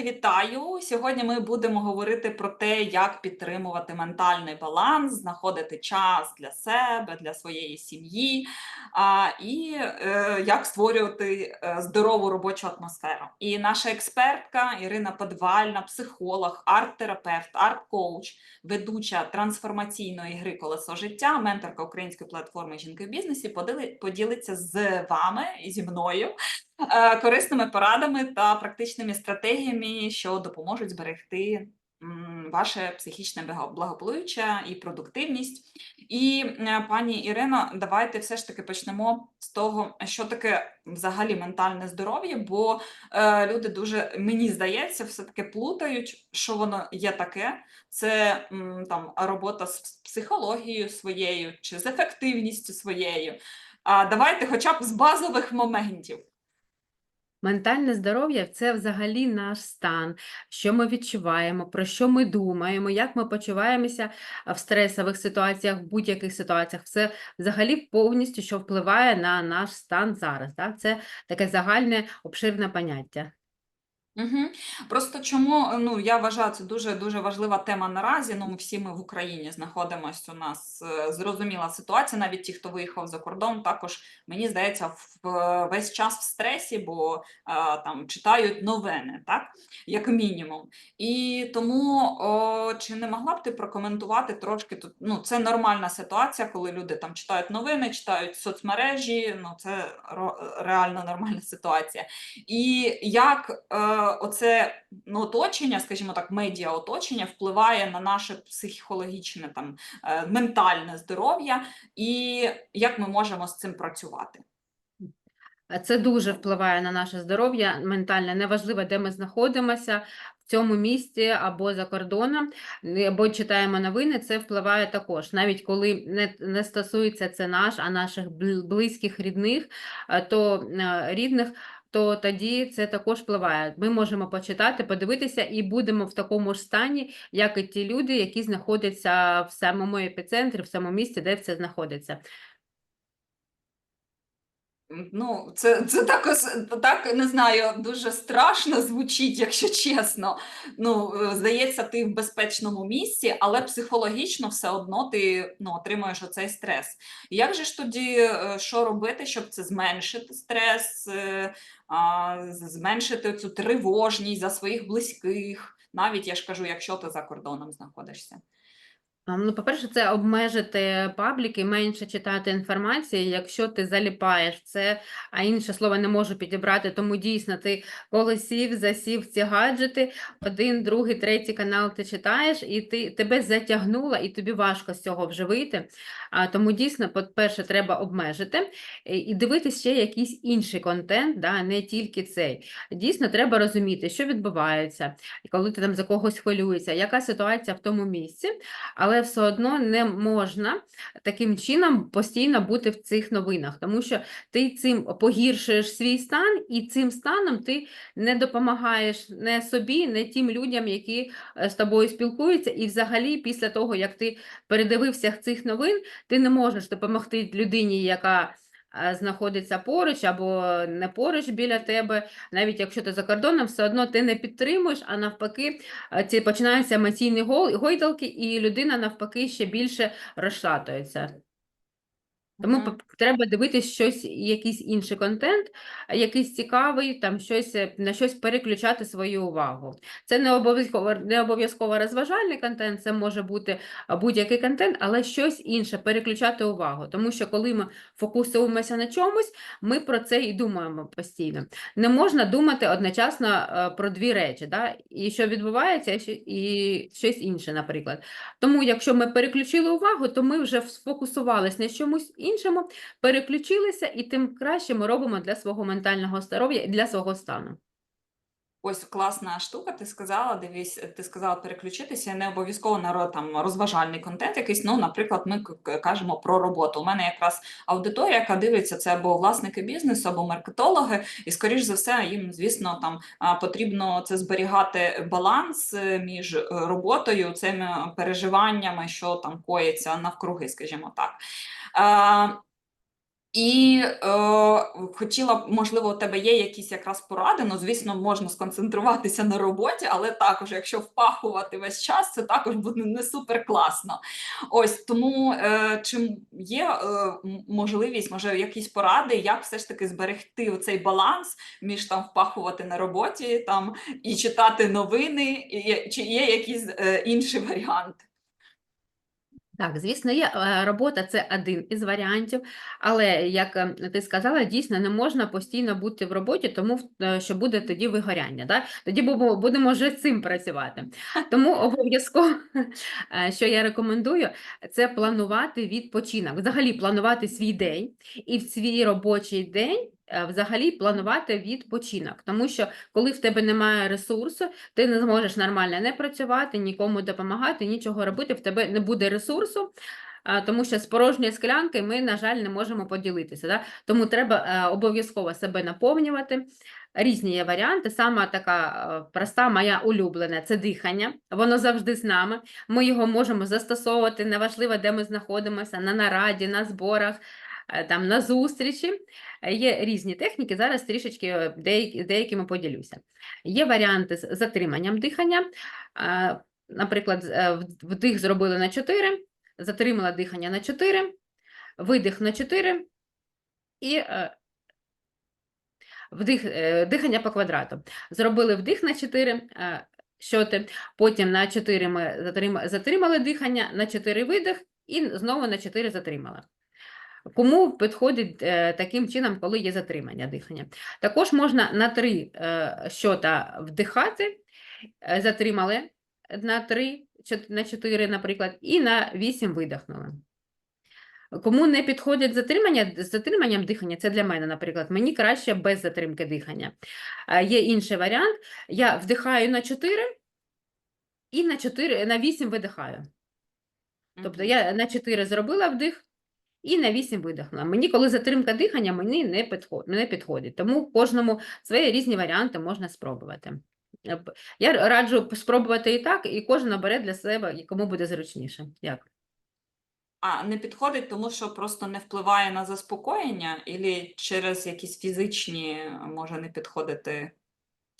колеги, вітаю! Сьогодні ми будемо говорити про те, як підтримувати ментальний баланс, знаходити час для себе, для своєї сім'ї і е, як створювати е, здорову робочу атмосферу. І наша експертка Ірина Подвальна, психолог, арт-терапевт, арт-коуч, ведуча трансформаційної гри колесо життя, менторка української платформи жінки в бізнесі, поділи- поділиться з вами і зі мною корисними порадами та практичними стратегіями, що допоможуть зберегти ваше психічне благо- благополуччя і продуктивність. І е, пані Ірино, давайте все ж таки почнемо з того, що таке взагалі ментальне здоров'я, бо е, люди дуже, мені здається, все-таки плутають, що воно є таке. Це м, там робота з психологією своєю чи з ефективністю своєю. А давайте хоча б з базових моментів. Ментальне здоров'я це взагалі наш стан, що ми відчуваємо, про що ми думаємо, як ми почуваємося в стресових ситуаціях, в будь-яких ситуаціях. Це взагалі повністю, що впливає на наш стан зараз. Так? Це таке загальне обширне поняття. Угу. Просто чому ну я вважаю, це дуже дуже важлива тема наразі. Ну, ми всі ми в Україні знаходимося. У нас е, зрозуміла ситуація. Навіть ті, хто виїхав за кордон, також мені здається, в в- весь час в стресі, бо е, там читають новини, так як мінімум. І тому о, чи не могла б ти прокоментувати трошки тут? Ну, це нормальна ситуація, коли люди там читають новини, читають соцмережі. Ну це ро- реально нормальна ситуація. І як е, оце ну, оточення, скажімо так, медіа оточення впливає на наше психологічне там е, ментальне здоров'я, і як ми можемо з цим працювати? Це дуже впливає на наше здоров'я ментальне. Неважливо, де ми знаходимося, в цьому місті або за кордоном, або читаємо новини, це впливає також. Навіть коли не, не стосується це наш, а наших близьких рідних, е, то е, рідних. То тоді це також впливає. Ми можемо почитати, подивитися і будемо в такому ж стані, як і ті люди, які знаходяться в самому епіцентрі, в самому місці, де це знаходиться. Ну, це, це так, так не знаю, дуже страшно звучить, якщо чесно. Ну, е, здається, ти в безпечному місці, але психологічно все одно ти ну, отримуєш оцей стрес. Як же ж тоді, е, що робити, щоб це зменшити стрес, е, зменшити цю тривожність за своїх близьких, навіть я ж кажу, якщо ти за кордоном знаходишся? Ну, по-перше, це обмежити пабліки, менше читати інформації, якщо ти заліпаєш це, а інше слово не можу підібрати, тому дійсно ти коли сів, засів ці гаджети, один, другий, третій канал ти читаєш, і ти, тебе затягнуло, і тобі важко з цього вже вийти. А, тому дійсно, по-перше, треба обмежити і дивитися ще якийсь інший контент, да, не тільки цей. Дійсно, треба розуміти, що відбувається, коли ти там за когось хвилюєшся, яка ситуація в тому місці але все одно не можна таким чином постійно бути в цих новинах, тому що ти цим погіршуєш свій стан, і цим станом ти не допомагаєш не собі, не тим людям, які е, з тобою спілкуються. І взагалі, після того, як ти передивився цих новин, ти не можеш допомогти людині, яка знаходиться поруч або не поруч біля тебе, навіть якщо ти за кордоном, все одно ти не підтримуєш, а навпаки, ці починаються емоційні гой- гойдалки, і людина навпаки ще більше розшатується. Тому Мгм. п- треба дивитись щось, якийсь інший контент, якийсь цікавий, там щось е, на щось переключати свою увагу. Це не обов'язково не обов'язково розважальний контент, це може бути будь-який контент, але щось інше, переключати увагу. Тому що коли ми фокусуємося на чомусь, ми про це і думаємо постійно. Не можна думати одночасно е, про дві речі, да? і що відбувається, і і щось інше, наприклад. Тому, якщо ми переключили увагу, то ми вже сфокусувалися на чомусь іншому, переключилися, і тим краще ми робимо для свого ментального здоров'я і для свого стану. Ось класна штука, ти сказала, дивись, ти сказала переключитися, не обов'язково на там розважальний контент якийсь. Ну, наприклад, ми кажемо про роботу. У мене якраз аудиторія, яка дивиться, це або власники бізнесу, або маркетологи, і скоріш за все, їм, звісно, там потрібно це зберігати баланс е, між е, роботою, цими переживаннями, що там коїться навкруги, скажімо так. І е, хотіла можливо, у тебе є якісь якраз поради. Ну, звісно, можна сконцентруватися на роботі, але також, якщо впахувати весь час, це також буде не супер класно. Ось тому е, чи є е, можливість, може, якісь поради, як все ж таки зберегти цей баланс між там впахувати на роботі там і читати новини, і, чи є якісь е, інші варіанти? Так, звісно, є е, робота це один із варіантів, але як е, ти сказала, дійсно не можна постійно бути в роботі, тому е, що буде тоді вигоряння. Да? Тоді будемо вже цим працювати. Тому обов'язково, е, що я рекомендую, це планувати відпочинок. Взагалі планувати свій день і в свій робочий день. Е, Взагалі планувати відпочинок, тому що коли в тебе немає ресурсу, ти не зможеш нормально не працювати, нікому допомагати, нічого робити, в тебе не буде ресурсу, тому що з порожньої склянки ми, на жаль, не можемо поділитися. Да? Тому треба е, обов'язково себе наповнювати. Різні є варіанти. Сама така е, проста, моя улюблена це дихання. Воно завжди з нами. Ми його можемо застосовувати неважливо, де ми знаходимося, на нараді, на зборах, е, там, на зустрічі. Е, Є різні техніки. Зараз трішечки е, деякими поділюся. Є варіанти з затриманням дихання. Наприклад, е, вдих зробили на 4, затримала дихання на 4, видих на 4 і е, вдих, е, дихання по квадрату. Зробили вдих на 4 е, щоти, потім на 4 ми затримали дихання, на 4 видих і знову на 4 затримали. Кому підходить е, таким чином, коли є затримання дихання? Також можна на 3 е, щота вдихати, е, затримали на 3, на 4, наприклад, і на 8 видихнули. Кому не підходять затримання, з затриманням дихання, це для мене, наприклад, мені краще без затримки дихання. Е, Є інший варіант. Я вдихаю на 4 і на 4, на 8 видихаю. Тобто я на 4 зробила вдих і на 8 видихнула. Мені, коли затримка дихання, мені не підходить, не підходить. Тому кожному свої різні варіанти можна спробувати. Я раджу спробувати і так, і кожен обере для себе, кому буде зручніше. Як? А, не підходить, тому що просто не впливає на заспокоєння, і через якісь фізичні може не підходити.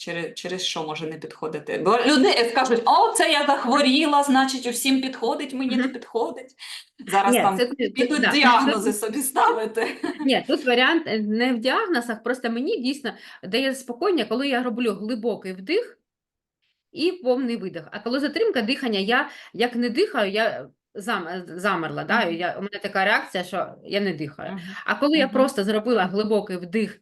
Через, через що може не підходити? Бо люди скажуть, о, це я захворіла, значить, усім підходить, мені не підходить. Зараз Ні, там це- це- підуть да. діагнози собі ставити. Ні, тут варіант е, не в діагнозах, просто мені дійсно дає заспокоєння, коли я роблю глибокий вдих і повний видих. А коли затримка дихання, я як не дихаю, я зам, е, замерла. Да? Я, у мене така реакція, що я не дихаю. А коли я просто зробила глибокий вдих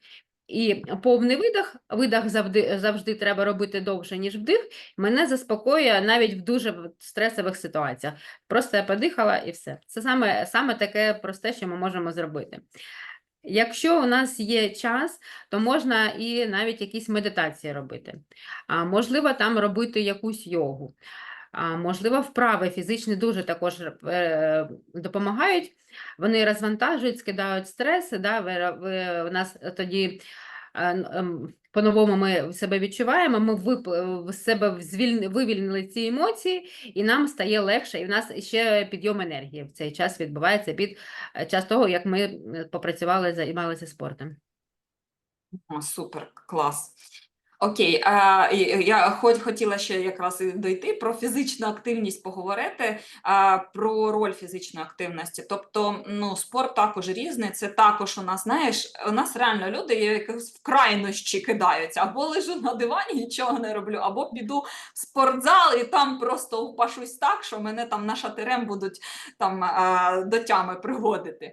і повний видих, видих завжди, завжди треба робити довше, ніж вдих, мене заспокоює навіть в дуже стресових ситуаціях. Просто я подихала і все. Це саме, саме таке просте, що ми можемо зробити. Якщо у нас є час, то можна і навіть якісь медитації робити. А, можливо, там робити якусь йогу. Можливо, вправи фізичні дуже також е, допомагають. Вони розвантажують, скидають стрес. Да? Ви, ви, у нас тоді е, ем, по-новому ми себе відчуваємо, ми в себе звільни- вивільнили ці емоції, і нам стає легше, і в нас ще підйом енергії в цей час відбувається під е, час того, як ми попрацювали, займалися спортом. О, супер, клас. Окей, а, я хоч хотіла ще якраз і дойти про фізичну активність поговорити, а, про роль фізичної активності. Тобто, ну, спорт також різний. Це також у нас, знаєш, у нас реально люди якось в крайнощі кидаються. Або лежу на дивані, нічого не роблю, або піду в спортзал і там просто упашусь так, що мене там на шатирем будуть там до тями приводити.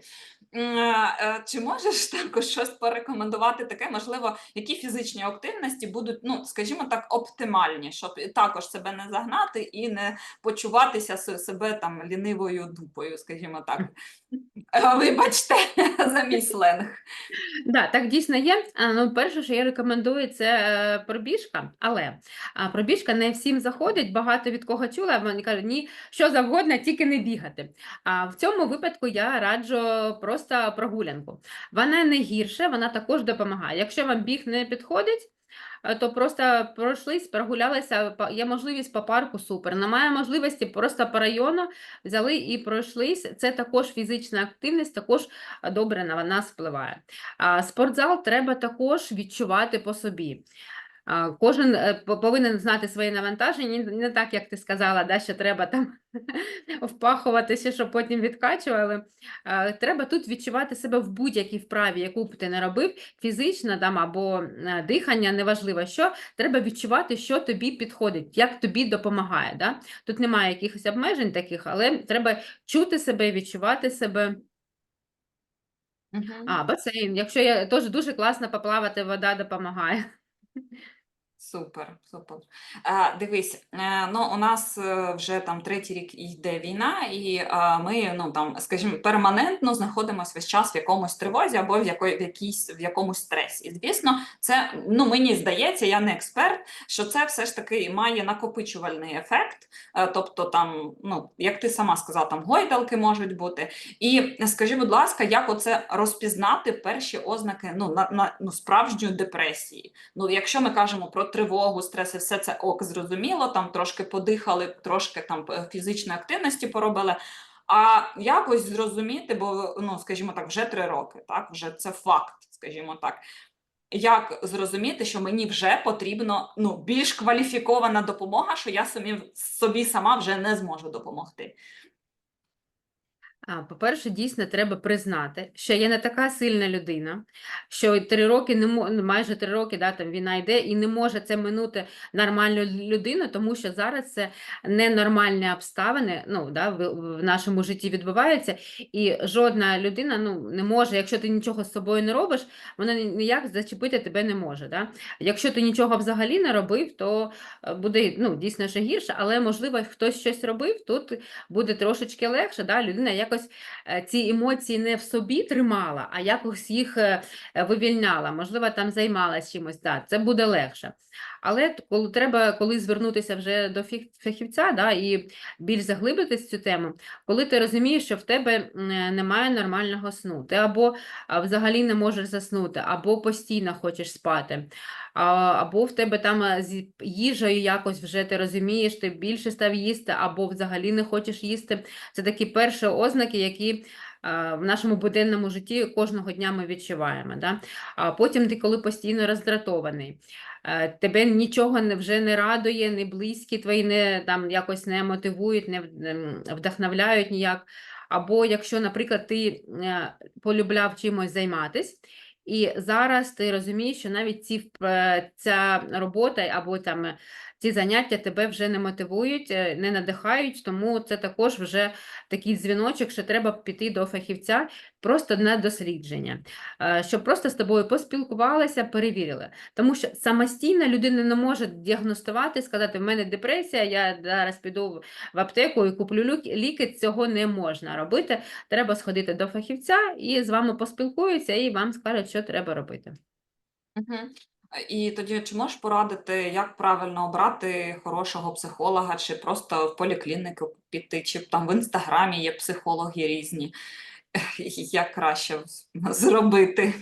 М, е, Чи можеш також щось порекомендувати таке, можливо, які фізичні активності будуть, ну, скажімо так, оптимальні, щоб також себе не загнати і не почуватися себе там лінивою дупою, скажімо так. Е, Вибачте за мій сленг. Да, так дійсно є. Ну, перше, що я рекомендую, це е, пробіжка, але пробіжка не всім заходить. Багато від кого чула, вони кажуть, ні, що завгодно, тільки не бігати. А в цьому випадку я раджу просто прогулянку. Вона не гірше, вона також допомагає. Якщо вам біг не підходить, е, то просто пройшлись, прогулялися, є можливість по парку, супер. Немає можливості, просто по району взяли і пройшлись. Це також фізична активність, також е, добре на нас впливає. Спортзал треба також відчувати по собі. Кожен е, повинен знати своє навантаження, не- так, як ти сказала, да, що треба там впахуватися, щоб потім відкачували. Треба тут відчувати себе в будь-якій вправі, яку б ти не робив, фізично там або е, дихання, неважливо що, треба відчувати, що тобі підходить, як тобі допомагає. Да? Тут немає якихось обмежень таких, але треба чути себе, відчувати себе. Мгм. А, басейн. Якщо я теж дуже класно поплавати, вода допомагає. Супер, супер. Е, дивись, е, ну у нас е, вже там третій рік йде війна, і ми, ну там, скажімо, перманентно знаходимося весь час в якомусь тривозі або в якої в якійсь в якомусь стресі. І звісно, це ну мені здається, я не експерт, що це все ж таки має накопичувальний ефект. Тобто, там, ну як ти сама сказала, там гойдалки можуть бути. І скажи, будь ласка, як оце розпізнати перші ознаки ну, на, на ну, справжньої депресії? Ну, якщо ми кажемо про тривогу, стрес і все це ок, зрозуміло, там трошки подихали, трошки там е, фізичної активності поробили. А якось зрозуміти, бо ну, скажімо так, вже три роки, так, вже це факт, скажімо так. Як зрозуміти, що мені вже потрібно ну, більш кваліфікована допомога, що я самі, собі сама вже не зможу допомогти. По-перше, дійсно треба признати, що я не така сильна людина, що три роки не мо- ну, майже три роки да, там війна йде, і не може це минути нормальну людину, тому що зараз це ненормальні обставини ну, да, в, в нашому житті відбуваються, і жодна людина ну, не може, якщо ти нічого з собою не робиш, вона ніяк зачепити тебе не може. Да? Якщо ти нічого взагалі не робив, то е, буде ну, дійсно ще гірше, але можливо хтось щось робив, тут буде трошечки легше. Да? Людина якось е, ці емоції не в собі тримала, а якось їх е, е, вивільняла, можливо, там займалась чимось. так, це буде легше. Але коли треба коли звернутися вже до фахівця да, і більш заглибитись в цю тему, коли ти розумієш, що в тебе немає нормального сну, ти або взагалі не можеш заснути, або постійно хочеш спати, або в тебе там з їжею якось вже ти розумієш, ти більше став їсти, або взагалі не хочеш їсти. Це такі перші ознаки, які в нашому буденному житті кожного дня ми відчуваємо. Да? А потім ти коли постійно роздратований. е, Тебе нічого не, вже не радує, не близькі твої не, там, якось не мотивують, не ем, вдохновляють ніяк. Або якщо, наприклад, ти е, полюбляв чимось займатись, і зараз ти розумієш, що навіть ці, е, ця робота або там е, ці заняття тебе вже не мотивують, е, не надихають, тому це також вже такий дзвіночок, що треба піти до фахівця просто на дослідження, е, щоб просто з тобою поспілкувалися, перевірили. Тому що самостійно людина не може діагностувати, сказати, в мене депресія, я зараз піду в аптеку і куплю ліки, цього не можна робити. Треба сходити до фахівця і з вами поспілкуються, і вам скажуть, що треба робити. Мгм. І тоді чи можеш порадити, як правильно обрати хорошого психолога, чи просто в поліклініку піти, чи там в інстаграмі є психологи різні, як краще зробити?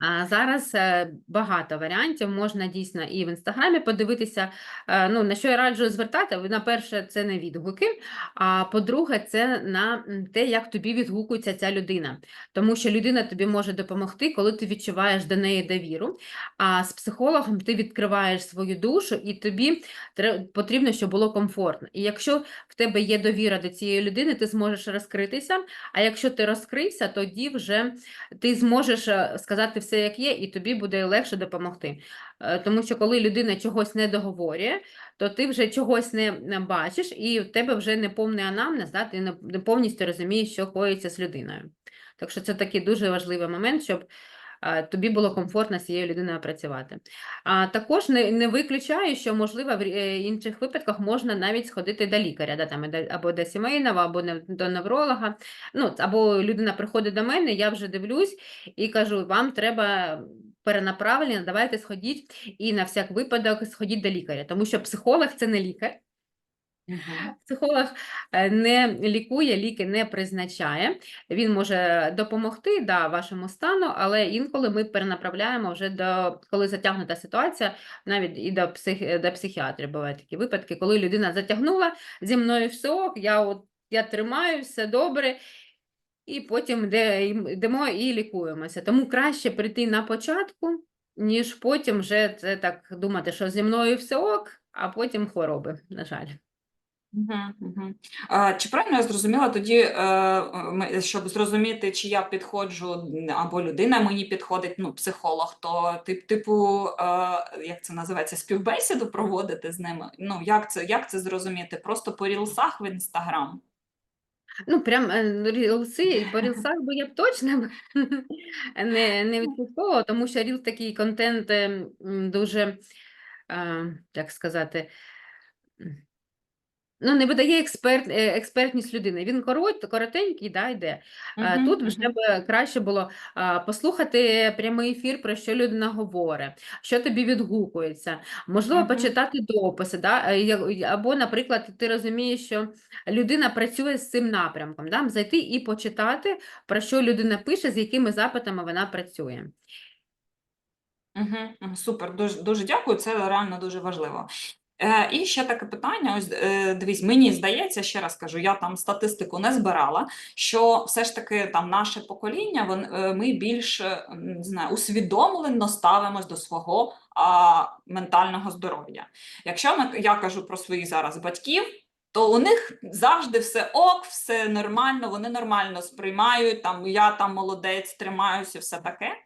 Зараз е, багато варіантів можна дійсно і в інстаграмі подивитися. Е, Ну, на що я раджу звертати? На перше, це не відгуки, а по-друге, це на те, як тобі відгукується ця людина. Тому що людина тобі може допомогти, коли ти відчуваєш до неї довіру. А з психологом ти відкриваєш свою душу, і тобі потрібно, щоб було комфортно. І якщо в тебе є довіра до цієї людини, ти зможеш розкритися. А якщо ти розкрився, тоді вже ти зможеш е, сказати все, як є, і тобі буде легше допомогти. Е, Тому що коли людина чогось не договорює, то ти вже чогось не, бачиш, і в тебе вже не повний анамнез, да? ти не, повністю розумієш, що коїться з людиною. Так що це такий дуже важливий момент, щоб тобі було комфортно з цією людиною працювати. А також не, не виключаю, що можливо в е, інших випадках можна навіть сходити до лікаря, да, там, або до сімейного, або до невролога. Ну, або людина приходить до мене, я вже дивлюсь і кажу, вам треба перенаправлення, давайте сходіть і на всяк випадок сходіть до лікаря, тому що психолог це не лікар. Психолог е, не лікує, ліки не призначає. Він може допомогти да, вашому стану, але інколи ми перенаправляємо вже до коли затягнута ситуація, навіть і до псих, до психіатрів бувають такі випадки, коли людина затягнула зі мною все я от я тримаю, все добре. І потім йдемо і лікуємося. Тому краще прийти на початку, ніж потім вже це так думати, що зі мною все ок, а потім хвороби, на жаль. Мгм, мгм. А, Чи правильно я зрозуміла тоді, е, щоб зрозуміти, чи я підходжу або людина мені підходить, ну, психолог, то тип, типу, е, як це називається, співбесіду проводити з ними? Ну, як це, як це зрозуміти? Просто по рілсах в інстаграм? Ну, прям е, рілси, по рілсах би я б точно б не, не відслідковувала, тому що ріл такий контент е, м, дуже, е, як сказати, ну, не видає експерт, е, експертність людини. Він корот, коротенький, да, йде. Мгм, Тут вже мгм. б краще було послухати прямий ефір, про що людина говорить, що тобі відгукується. Можливо, Мгм. почитати дописи, да? е, або, наприклад, ти розумієш, що людина працює з цим напрямком, да? зайти і почитати, про що людина пише, з якими запитами вона працює. Мгм. Супер, дуже, дуже дякую, це реально дуже важливо. Е, і ще таке питання. Ось е, дивись, мені здається, ще раз кажу, я там статистику не збирала, що все ж таки там наше покоління, вон, е, ми більш не знаю, усвідомлено ставимось до свого а, ментального здоров'я. Якщо ми, я кажу про своїх зараз батьків, то у них завжди все ок, все нормально, вони нормально сприймають, там я там молодець, тримаюся, все таке.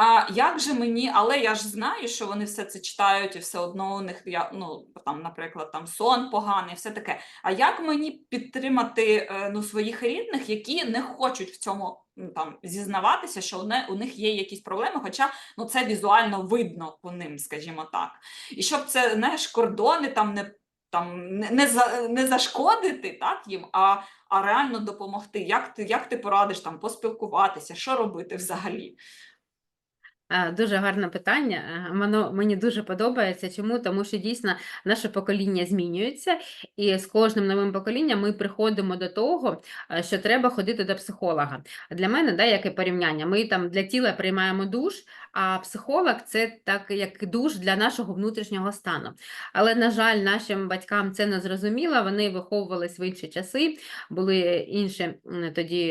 А як же мені, але я ж знаю, що вони все це читають, і все одно у них я, ну там, наприклад, там сон поганий, все таке. А як мені підтримати е, ну, своїх рідних, які не хочуть в цьому там зізнаватися, що у, у них є якісь проблеми, хоча ну це візуально видно по ним, скажімо так. І щоб це знаєш, кордони там не там не, не, за, не зашкодити так їм, а, а реально допомогти. Як ти, як ти порадиш там поспілкуватися, що робити взагалі? А, Дуже гарне питання. Е, Воно мені дуже подобається. Чому? Тому що дійсно наше покоління змінюється, і з кожним новим поколінням ми приходимо до того, е, що треба ходити до психолога. Для мене, да, яке порівняння, ми там для тіла приймаємо душ, а психолог це так як душ для нашого внутрішнього стану. Але, на жаль, нашим батькам це не зрозуміло. Вони виховувались в інші часи, були інші тоді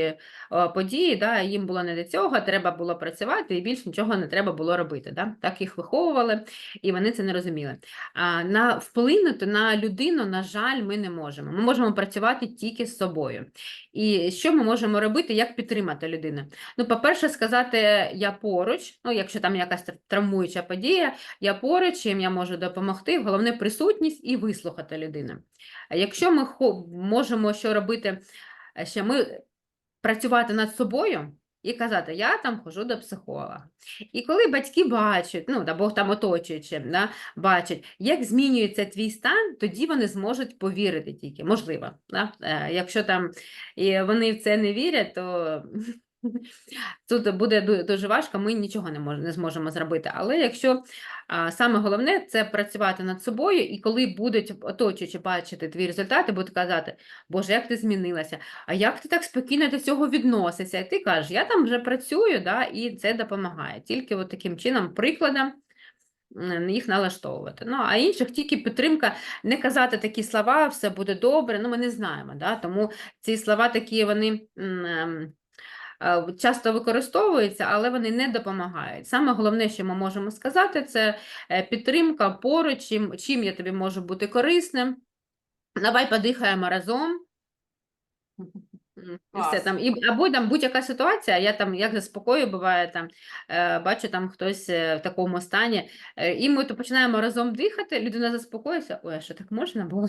е, події, да, їм було не до цього, треба було працювати і більш нічого не треба було робити. Да? Так їх виховували, і вони це не розуміли. А, на, вплинути на людину, на жаль, ми не можемо. Ми можемо працювати тільки з собою. І що ми можемо робити, як підтримати людину? Ну, по-перше, сказати я поруч, ну, якщо там якась травмуюча подія, я поруч, чим я можу допомогти, головне присутність і вислухати людину. А якщо ми можемо що робити, е, ще ми працювати над собою і казати, я там хожу до психолога. І коли батьки бачать, ну або там оточуючи, да, бачать, як змінюється твій стан, тоді вони зможуть повірити тільки, можливо. Да? Е, Якщо там і вони в це не вірять, то тут буде дуже важко, ми нічого не, мож, не зможемо зробити. Але якщо а, саме головне це працювати над собою, і коли будуть оточуючи бачити твої результати, будуть казати, Боже, як ти змінилася, а як ти так спокійно до цього відносишся? І ти кажеш, я там вже працюю, да, і це допомагає. Тільки от таким чином, прикладом їх налаштовувати. Ну, а інших тільки підтримка, не казати такі слова, все буде добре, ну ми не знаємо. Да? Тому ці слова такі, вони. Е, Часто використовуються, але вони не допомагають. Саме головне, що ми можемо сказати, це е, підтримка поруч, чим, чим я тобі можу бути корисним. Давай подихаємо разом. І все там, і, або там будь-яка ситуація, я там як заспокою буває, там е, бачу там хтось е, в такому стані, е, і ми то починаємо разом дихати, людина заспокоїться, ой, а що так можна було?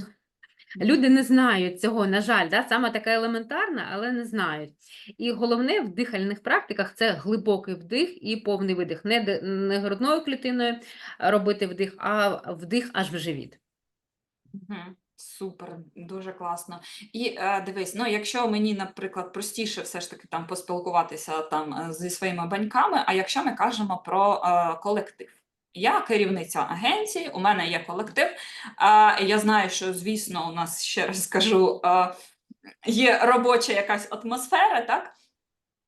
Люди не знають цього, на жаль, да? саме таке елементарне, але не знають. І головне в дихальних практиках це глибокий вдих і повний видих. Не, не грудною клітиною робити вдих, а вдих аж в живіт. Супер, дуже класно. І е, дивись, ну якщо мені, наприклад, простіше все ж таки там поспілкуватися там е, зі своїми баньками, а якщо ми кажемо про е, колектив, я керівниця агенції, у мене є колектив. Я знаю, що, звісно, у нас ще раз скажу, є робоча якась атмосфера, так?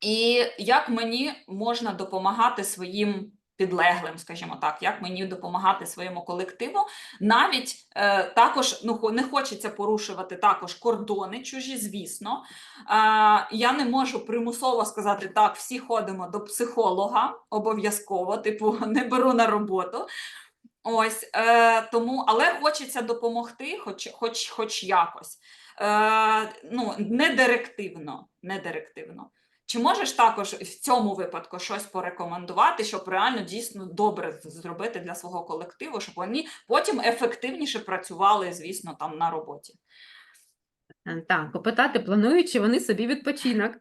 І як мені можна допомагати своїм підлеглим, скажімо так, як мені допомагати своєму колективу, навіть е, також ну, не хочеться порушувати також кордони чужі, звісно. Е, я не можу примусово сказати так, всі ходимо до психолога обов'язково, типу, не беру на роботу. Ось е, тому, але хочеться допомогти, хоч, хоч, хоч якось. Е, ну, не директивно, не директивно. Чи можеш також в цьому випадку щось порекомендувати, щоб реально дійсно добре зробити для свого колективу, щоб вони потім ефективніше працювали, звісно, там на роботі? Е, Так, попитати, планують чи вони собі відпочинок,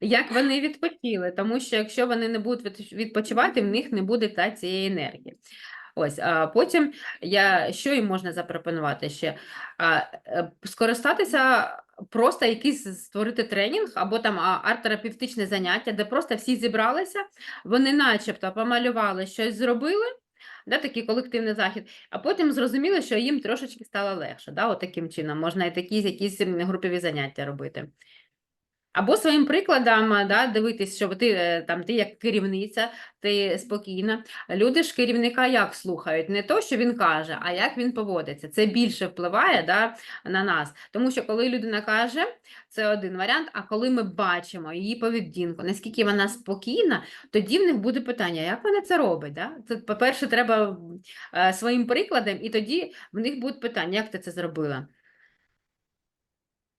як вони відпочили, тому що якщо вони не будуть відпочивати, в них не буде та цієї енергії. Ось, а потім я що їм можна запропонувати ще? А, е, скористатися просто якийсь створити тренінг або там арт-терапевтичне заняття, де просто всі зібралися, вони начебто помалювали, щось зробили. Да, такий колективний захід, а потім зрозуміли, що їм трошечки стало легше. Да, от таким чином можна і такі якісь групові заняття робити. Або своїм прикладом да, дивитись, що ти е, там ти як керівниця, ти спокійна. Люди ж керівника як слухають? Не то, що він каже, а як він поводиться. Це більше впливає да, на нас. Тому що коли людина каже, це один варіант. А коли ми бачимо її поведінку, наскільки вона спокійна, тоді в них буде питання, як вона це робить? Да? Це, по-перше, треба е, своїм прикладом, і тоді в них будуть питання, як ти це зробила?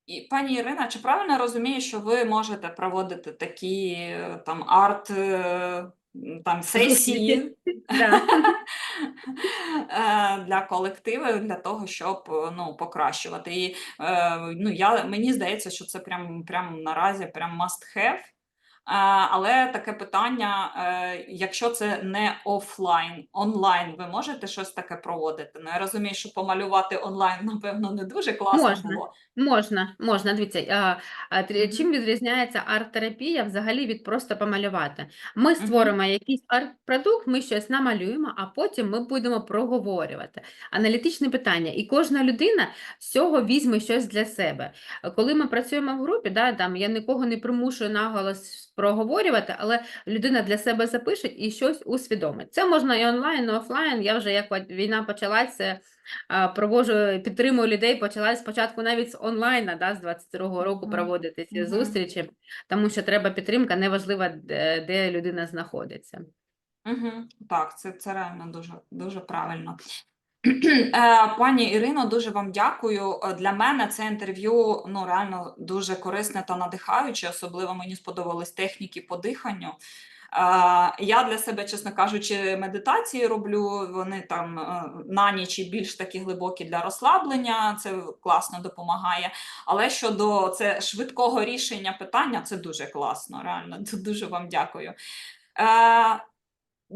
І пані Ірина, чи правильно розумію, що ви можете проводити такі е, там арт е, там сесії е, для колективу для того, щоб ну, покращувати. І ну, я, мені здається, що це прям, прям наразі прям must have. Е, Але таке питання: е, якщо це не офлайн, онлайн, ви можете щось таке проводити? Ну, я розумію, що помалювати онлайн, напевно, не дуже класно Можна. було. Можна, можна. Дивіться, а, чим відрізняється арт-терапія взагалі від просто помалювати? Ми створимо якийсь арт-продукт, ми щось намалюємо, а потім ми будемо проговорювати. Аналітичне питання. І кожна людина з цього візьме щось для себе. Е, Коли ми працюємо в групі, да, там, я нікого не примушую наголос проговорювати, але людина для себе запише і щось усвідомить. Це можна і онлайн, і офлайн. Я вже як війна почалася, а, проводжу, підтримую людей, почала спочатку навіть з онлайна, да, з 22-го року проводити ці зустрічі, тому що треба підтримка, неважливо, де, де людина знаходиться. Угу. Так, це, це реально дуже, дуже правильно. Е, Пані Ірино, дуже вам дякую. Е, Для мене це інтерв'ю ну, реально дуже корисне та надихаюче. Особливо мені сподобались техніки по диханню. Е, Я для себе, чесно кажучи, медитації роблю. Вони там на ніч і більш такі глибокі для розслаблення. Це класно допомагає. Але щодо це швидкого рішення питання, це дуже класно. Реально, дуже вам дякую.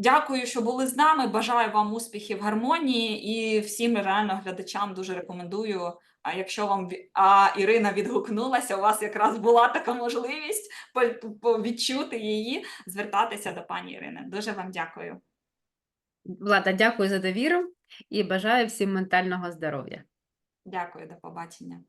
Дякую, що були з нами. Бажаю вам успіхів, гармонії і всім реально глядачам дуже рекомендую. А якщо вам а, Ірина відгукнулася, у вас якраз була така можливість відчути її, звертатися до пані Ірини. Дуже вам дякую. Влада, дякую за довіру і бажаю всім ментального здоров'я. Дякую, до побачення.